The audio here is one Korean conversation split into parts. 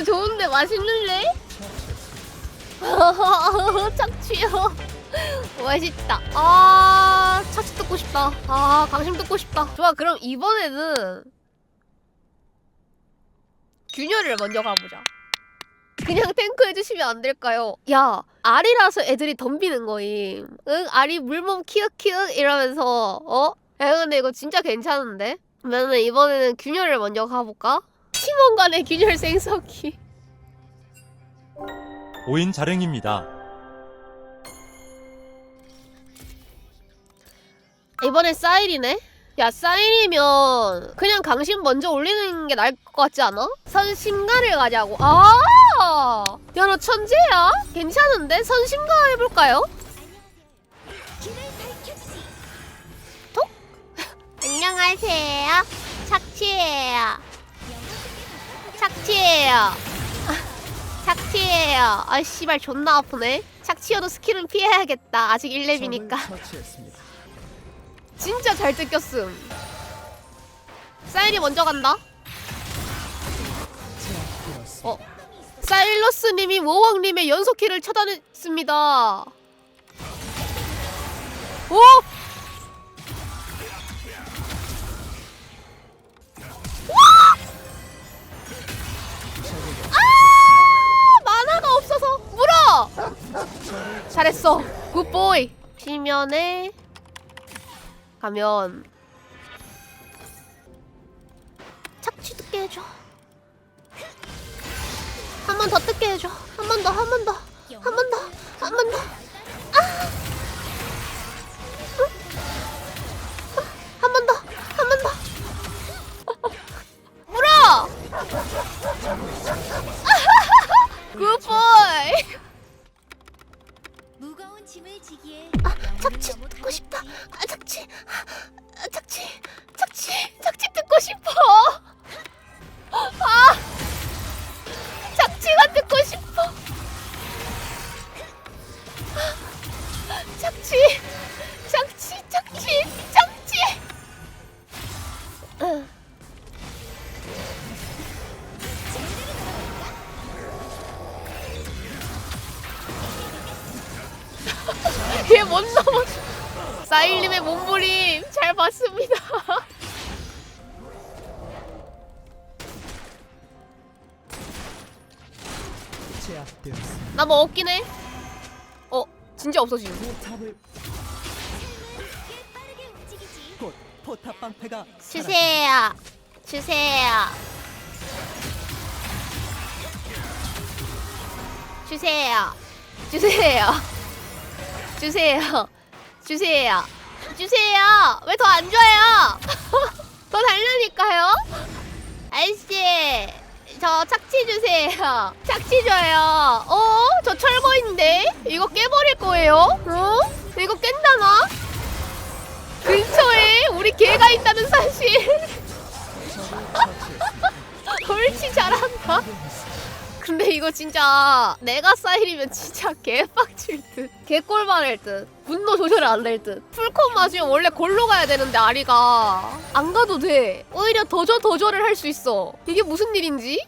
음 좋은데 맛있는데? 착취요. 맛있다. 아 착취 뜯고 싶다. 아 강심 뜯고 싶다. 좋아 그럼 이번에는 균열을 먼저 가보자. 그냥 탱크 해주시면 안 될까요? 야 알이라서 애들이 덤비는 거임. 응 알이 물몸 키읔키읔 이러면서 어? 야 근데 이거 진짜 괜찮은데? 그러면 이번에는 균열을 먼저 가볼까? 팀원 간의 균열 생성기. 5인 자랭입니다. 이번에 사일이네? 야 사일이면 그냥 강심 먼저 올리는 게 나을 것 같지 않아? 선심가를 가자고 아! 야 너 천재야? 괜찮은데? 선심가 해볼까요? 톡? 안녕하세요 착취예요 착취예요 아, 착취예요 아 씨발 존나 아프네 착취여도 스킬은 피해야겠다 아직 1렙이니까 진짜 잘 뜯겼음. 사일이 먼저 간다. 어. 사일러스님이 워왕님의 연속킬을 차단했습니다. 오! 잘했어. 굿보이. 피면에 가면 착취 뜯게 해줘. 한 번 더 뜯게 해줘. 한 번 더, 한 번 더, 한 번 더, 한 번 더. 아, 착취 듣고 싶다. 아, 착취. 아, 착취. 착취. 착취 듣고 싶어. 아! 착취가 듣고 싶어. 착취. 착취. 착취. 얘못 넘어. 사일님의 몸부림 잘 봤습니다. 제압되었습니다. 나 뭐 없긴 해. 어, 진짜. 포탑을. 곧 포탑 방패가 주세요. 주세요. 주세요. 주세요. 주세요. 주세요. 주세요. 왜 더 안 줘요? 더 달라니까요. 아저씨, 저 착취 주세요. 착취 줘요. 어? 저 철거인데? 이거 깨버릴 거예요? 어? 이거 깬다나? 근처에 우리 개가 있다는 사실. 옳지 잘한다. 근데 이거 진짜 내가 사일이면 진짜 개빡칠 듯. 개꼴 많을 듯. 분노 조절 안 될 듯. 풀컷 맞으면 원래 골로 가야 되는데 아리가 안 가도 돼. 오히려 더저 더저를 할 수 있어. 이게 무슨 일인지?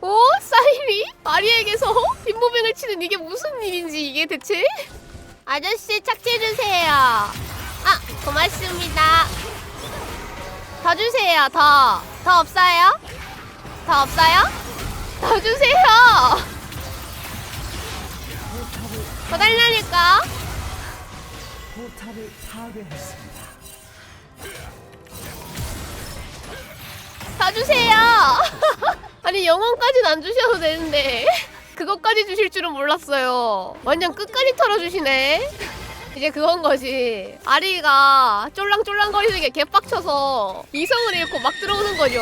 오 사일이 아리에게서 빈모맹을 치는 이게 무슨 일인지 이게 대체? 아저씨 착취해 주세요. 아 고맙습니다. 더 주세요 더. 더 없어요? 더 없어요? 더 주세요. 더 달라니까. 포탑을 파괴했습니다. 더 주세요. 아니 영혼까지는 안 주셔도 되는데 그것까지 주실 줄은 몰랐어요. 완전 끝까지 털어주시네. 이제 그건 거지. 아리가 쫄랑쫄랑거리는 게 개빡쳐서 이성을 잃고 막 들어오는 거죠.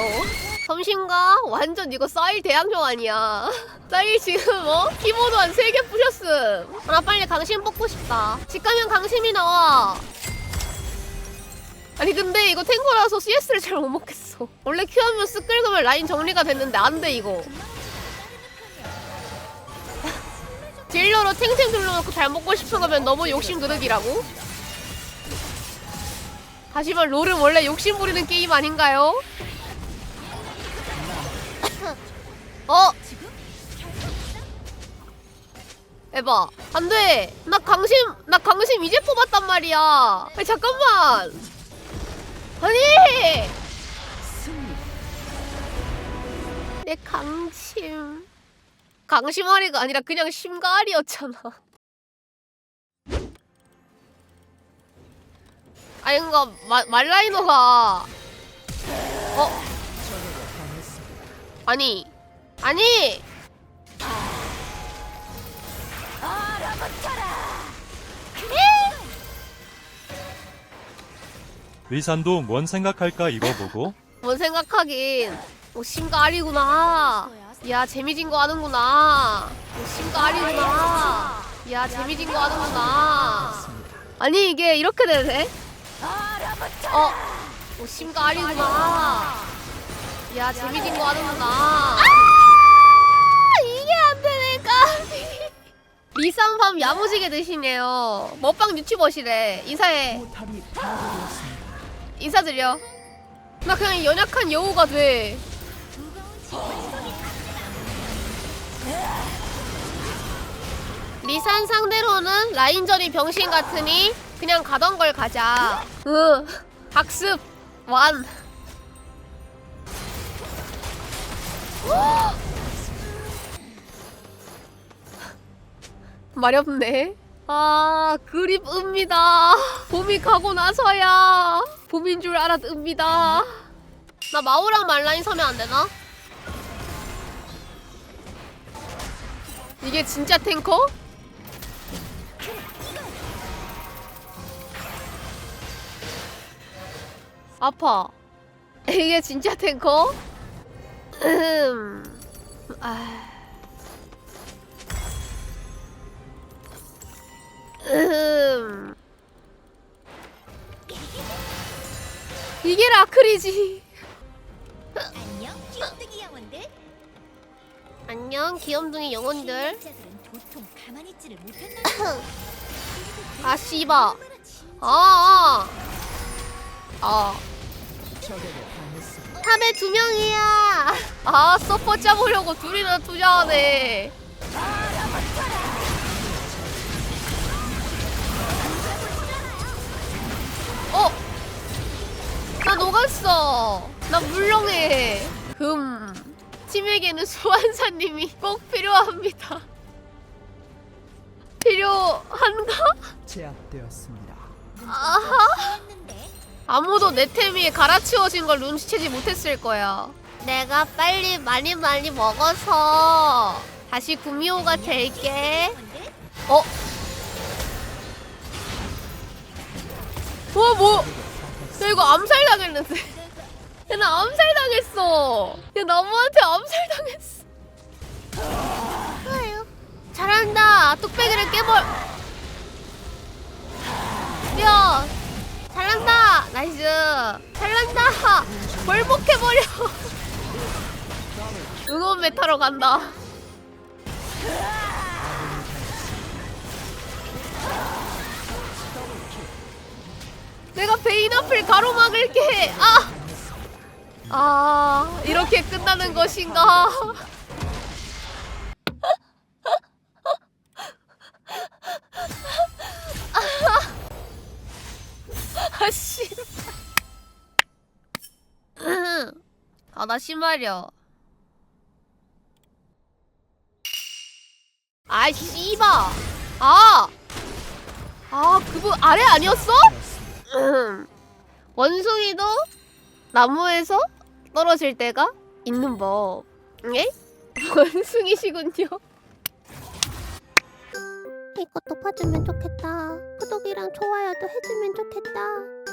점심가? 완전 이거 사일 대양종 아니야. 사일 지금 어? 키보드 한 3개 부셨음. 아 빨리 강심 뽑고 싶다. 집 가면 강심이 나와. 아니 근데 이거 탱커라서 CS를 잘 못 먹겠어. 원래 큐하면 쓱 긁으면 라인 정리가 됐는데 안 돼 이거. 딜러로 탱탱 둘러놓고 잘 먹고 싶은 거면 너무 욕심 그득이라고? 하지만 롤은 원래 욕심 부리는 게임 아닌가요? 어? 에바 안돼. 나 강심 나 강심 이제 뽑았단 말이야. 아니 잠깐만. 아니. 내 강심. 강심아리가 아니라 그냥 심가리였잖아. 아니 그니까 마- 말라이너가. 어? 아니 아니! 리산도 뭔 생각할까 이거 보고? 뭔 생각하긴. 뭐 심가리구나. 야 재미진 거 하는구나. 뭐 심가리구나. 야 재미진 거 하는구나. 아니 이게 이렇게 되네 어? 뭐 심가리구나. 야 재미진 거 하는구나 리쌍밤 야무지게 드시네요 먹방 유튜버시래 인사해. 인사드려 나 그냥 연약한 여우가 돼 리산 상대로는 라인전이 병신 같으니 그냥 가던 걸 가자. 으, 학습 완. 마렵네. 아, 그립 읍니다. 봄이 가고 나서야 봄인 줄 알았읍니다. 나 마우랑 말라인 서면 안 되나? 이게 진짜 탱커? 아파. 이게 진짜 탱커? 음. 아. 음. 이게 라클이지. 안녕 귀염둥이 영혼들 안녕, 귀염둥이 영혼들. 진짜들은 도통 가만히 있지를 못한다 아, 씨바. 아, 아. 아. 탑에 두 명이야. 아, 서퍼 짜보려고 둘이나 투자하네. 어? 나 녹았어. 나 물렁해. 흠. 팀에게는 소환사님이 꼭 필요합니다. 필요한가? 제압되었습니다. 아하. 아무도 내 템이 갈아치워진 걸 눈치채지 못했을 거야. 내가 빨리 많이 많이 먹어서 다시 구미호가 될게. 영 뭐? 야 이거 암살 당했는데. 야 나 암살 당했어. 야 나무한테 암살 당했어. 아유 잘한다. 뚝배기를 깨볼. 야 잘한다. 나이스. 잘한다. 벌복해버려. 응원 메타로 간다. 내가 베인 앞을 가로막을게. 아, 아 이렇게 끝나는 것인가? 아씨. 아 나 심하려. 아 씨바. 아. 아 그분 아래 아니었어? 음. 원숭이도 나무에서 떨어질 때가 있는 법. 예? 원숭이시군요. 이것도 봐주면 좋겠다. 구독이랑 좋아요도 해주면 좋겠다.